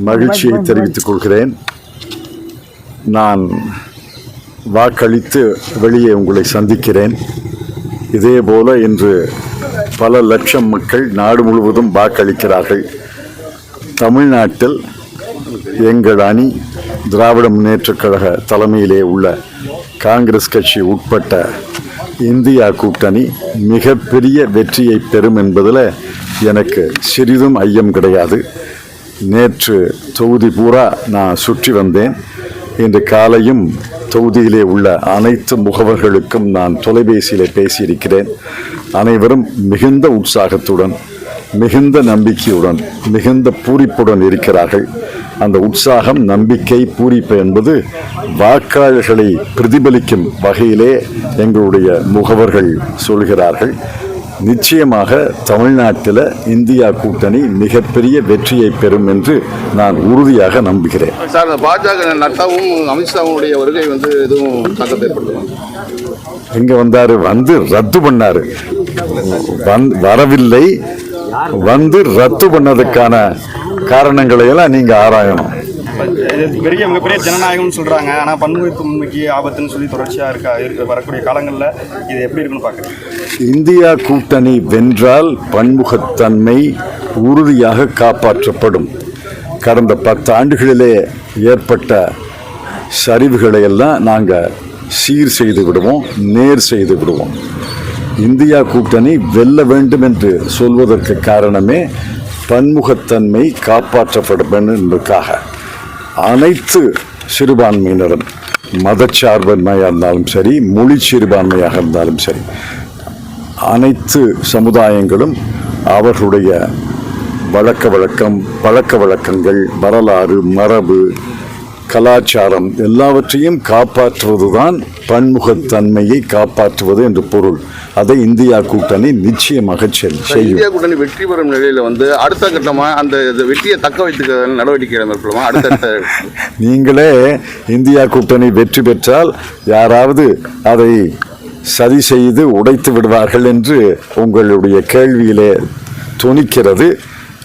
மகிழ்ச்சியை தெரிவித்துக் கொள்கிறேன். நான் வாக்களித்து வெளியே உங்களை சந்திக்கிறேன். இதேபோல இன்று பல லட்சம் மக்கள் நாடு முழுவதும் வாக்களிக்கிறார்கள். தமிழ்நாட்டில் எங்கள் அணி திராவிட முன்னேற்றக் கழக தலைமையிலே உள்ள காங்கிரஸ் கட்சி உட்பட்ட இந்தியா கூட்டணி மிகப்பெரிய வெற்றியை பெறும் என்பதில் எனக்கு சிறிதும் ஐயம் கிடையாது. நேற்று தொகுதி பூரா நான் சுற்றி வந்தேன். இன்று காலையும் தொகுதியிலே உள்ள அனைத்து முகவர்களுக்கும் நான் தொலைபேசியில் பேசியிருக்கிறேன். அனைவரும் மிகுந்த உற்சாகத்துடன் மிகுந்த நம்பிக்கையுடன் மிகுந்த பூரிப்புடன் இருக்கிறார்கள். அந்த உற்சாகம் நம்பிக்கை பூரிப்பு என்பது வாக்காளர்களை பிரதிபலிக்கும் வகையிலே எங்களுடைய முகவர்கள் சொல்கிறார்கள். நிச்சயமாக தமிழ்நாட்டில் இந்தியா கூட்டணி மிகப்பெரிய வெற்றியை பெறும் என்று நான் உறுதியாக நம்புகிறேன். சார் பாஜக நட்டாவும் அமித்ஷாவுடைய வருகை வந்து எதுவும் தாக்கத்தை ஏற்படுத்தும் எங்க வந்தாரு? வந்து ரத்து பண்ணாரு. வரவில்லை. வந்து ரத்து பண்ணதுக்கான காரணங்களை எல்லாம் நீங்க ஆராயணும். பெரிய மிகப்பெரிய ஜனநாயகம்னு சொல்றாங்க. ஆனா பன்முகத்தன்மைக்கு ஆபத்துன்னு சொல்லி தொடர்ச்சியாக இருக்கா இருக்க வரக்கூடிய காலங்களில் இது எப்படி இருக்குன்னு பார்க்குறேன் இந்தியா கூட்டணி வென்றால் பன்முகத்தன்மை உறுதியாக காப்பாற்றப்படும். கடந்த பத்து ஆண்டுகளிலே ஏற்பட்ட சரிவுகளை எல்லாம் நாங்கள் சீர் செய்து விடுவோம் நேர் செய்து விடுவோம். இந்தியா கூட்டணி வெல்ல வேண்டும் என்று சொல்வதற்கு காரணமே பன்முகத்தன்மை காப்பாற்றப்படும் என்பதற்காக. அனைத்து சிறுபான்மையினரும் மதச்சார்பன்மையாக இருந்தாலும் சரி மொழி சிறுபான்மையாக இருந்தாலும் சரி அனைத்து சமுதாயங்களும் அவர்களுடைய வழக்க வழக்கம் பழக்க வழக்கங்கள் வரலாறு மரபு கலாச்சாரம் எல்லாவற்றையும் காப்பாற்றுவதுதான் பன்முகத்தன்மையை காப்பாற்றுவது என்று பொருள். அதை இந்தியா கூட்டணி நிச்சயமாக செய்யும். இந்தியா கூட்டணி வெற்றி பெறும் நிலையில வந்து அடுத்த கட்டமா அந்த வெற்றியை தக்க வைத்துக்க நடவடிக்கை மேற்கொள்ளுமா அடுத்தடுத்த நீங்களே இந்தியா கூட்டணி வெற்றி பெற்றால் யாராவது அதை சதி செய்து உடைத்து விடுவார்கள் என்று உங்களுடைய கேள்வியிலே துணிக்கிறது.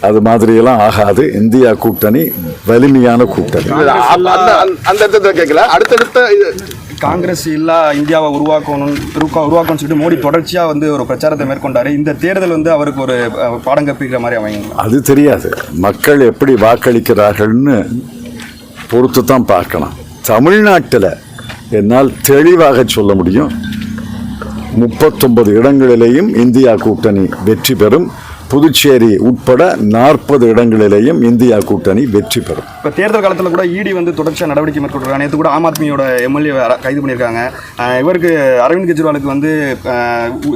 அது மாதிரியெல்லாம் ஆகாது. இந்தியா கூட்டணி வலிமையான கூட்டணி. அந்த அந்த- அந்த இடத்துல கேட்கல அடுத்தடுத்த இது காங்கிரஸ் இல்லா இந்தியாவை உருவாக்கணும் உருவா- உருவாக்கணும்னு சொல்லிட்டு மோடி தொடர்ச்சியா வந்து ஒரு பிரச்சாரத்தை மேற்கொண்டாரு. இந்த தேர்தல் வந்து அவருக்கு ஒரு பாடம் கற்பிக்கிற மாதிரி அமையும் அது தெரியாது. மக்கள் எப்படி வாக்களிக்கிறார்கள்னு பொறுத்து தான் பார்க்கணும் தமிழ்நாட்டில் என்னால் தெளிவாக சொல்ல முடியும். முப்பத்தொன்பது இடங்களிலேயும் இந்தியா கூட்டணி வெற்றி பெறும். புதுச்சேரி உட்பட நாற்பது இடங்களிலேயும் இந்தியா கூட்டணி வெற்றி பெறும். இப்போ தேர்தல் காலத்தில் கூட இடி வந்து தொடர்ச்சியாக நடவடிக்கை மேற்கொண்டிருக்காங்க நேற்று கூட ஆம் ஆத்மியோட எம்எல்ஏ கைது பண்ணியிருக்காங்க. இவருக்கு அரவிந்த் கெஜ்ரிவாலுக்கு வந்து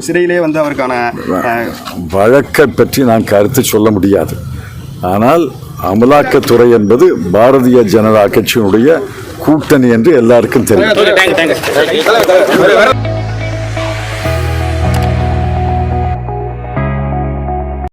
சிறையிலே வந்து அவருக்கான வழக்கை பற்றி நான் கருத்து சொல்ல முடியாது. ஆனால் அமலாக்கத்துறை என்பது பாரதிய ஜனதா கட்சியினுடைய கூட்டணி என்று எல்லாருக்கும் தெரியும்.